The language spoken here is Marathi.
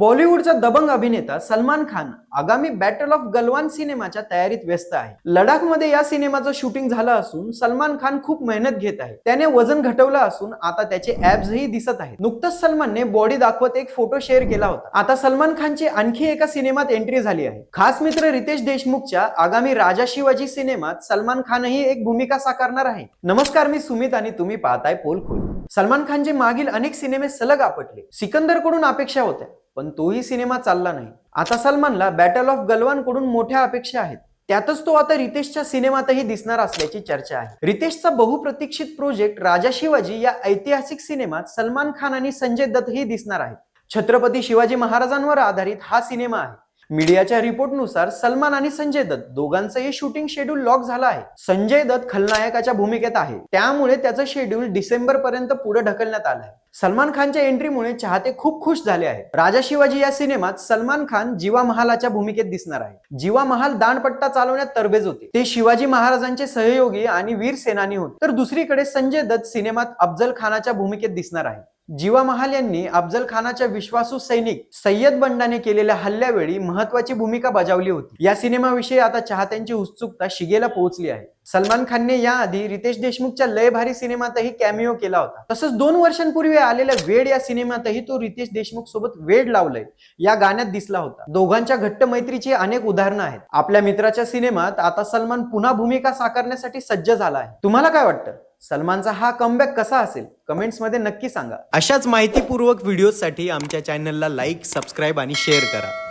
बॉलिवूडचा दबंग अभिनेता सलमान खान आगामी बॅटल ऑफ गलवान सिनेमाच्या तयारीत व्यस्त आहे. लडाखमध्ये या सिनेमाचं शूटिंग झालं असून सलमान खान खूप मेहनत घेत आहे. त्याने वजन घटवलं असून आता त्याचे ऍब्सही दिसत आहेत. नुकतंच सलमानने बॉडी दाखवत एक फोटो शेअर केला होता. आता सलमान खानची आणखी एका सिनेमात एंट्री झाली आहे. खास मित्र रितेश देशमुखच्या आगामी राजा शिवाजी सिनेमात सलमान खानही एक भूमिका साकारणार आहे. नमस्कार मी सुमित आणि तुम्ही पाहताय पोलखोल. सलमान खानचे मागील अनेक सिनेमे सलग आपटले. सिकंदरकडून अपेक्षा होत्या. पण तोही सिनेमा चालला नाही. आता सलमानला बॅटल ऑफ गलवानकडून मोठ्या अपेक्षा आहेत. त्यातच तो आता रितेशच्या सिनेमातही दिसणार असल्याची चर्चा आहे. रितेशचा बहुप्रतीक्षित प्रोजेक्ट राजा शिवाजी या ऐतिहासिक सिनेमात सलमान खान आणि संजय दत्तही दिसणार आहेत. छत्रपती शिवाजी महाराजांवर आधारित हा सिनेमा आहे. मीडियाच्या रिपोर्टनुसार सलमान आणि संजय दत्त दोघांचंही शूटिंग शेड्यूल लॉक झालं आहे. संजय दत्त खलनायकाच्या भूमिकेत आहे. त्यामुळे त्याचं शेड्यूल डिसेंबर पर्यंत पुढे ढकलण्यात आलं आहे. सलमान खानच्या एंट्रीमुळे चाहते खूप खुश झाले आहेत. राजा शिवाजी या सिनेमात सलमान खान जीवा महालाच्या भूमिकेत दिसणार आहे. जीवा महाल दाणपट्टा चालवण्यात तरबेज होते. ते शिवाजी महाराजांचे सहयोगी आणि वीर सेनानी होते. तर दुसरीकडे संजय दत्त सिनेमात अफजल खानाच्या भूमिकेत दिसणार आहे. जीवा महाल यांनी अफजल खानाच्या विश्वासू सैनिक सय्यद बंडाने केलेल्या हल्ल्यावेळी महत्वाची भूमिका बजावली होती. या सिनेमाविषयी आता चाहत्यांची उत्सुकता शिगेला पोहोचली आहे. सलमान खानने याआधी रितेश देशमुखच्या लय भारी सिनेमातही कॅमिओ केला होता. तसंच दोन वर्षांपूर्वी आलेल्या वेड या सिनेमातही तो रितेश देशमुख सोबत वेड लावलंय या गाण्यात दिसला होता. दोघांच्या घट्ट मैत्रीची अनेक उदाहरणं आहेत. आपल्या मित्राच्या सिनेमात आता सलमान पुन्हा भूमिका साकारण्यासाठी सज्ज झाला आहे. तुम्हाला काय वाटतं? सलमानचा हा कमबॅक कसा असेल? कमेंट्समध्ये नक्की सांगा. अशाच माहितीपूर्वक व्हिडिओसाठी आमच्या चॅनलला लाईक सबस्क्राईब आणि शेअर करा.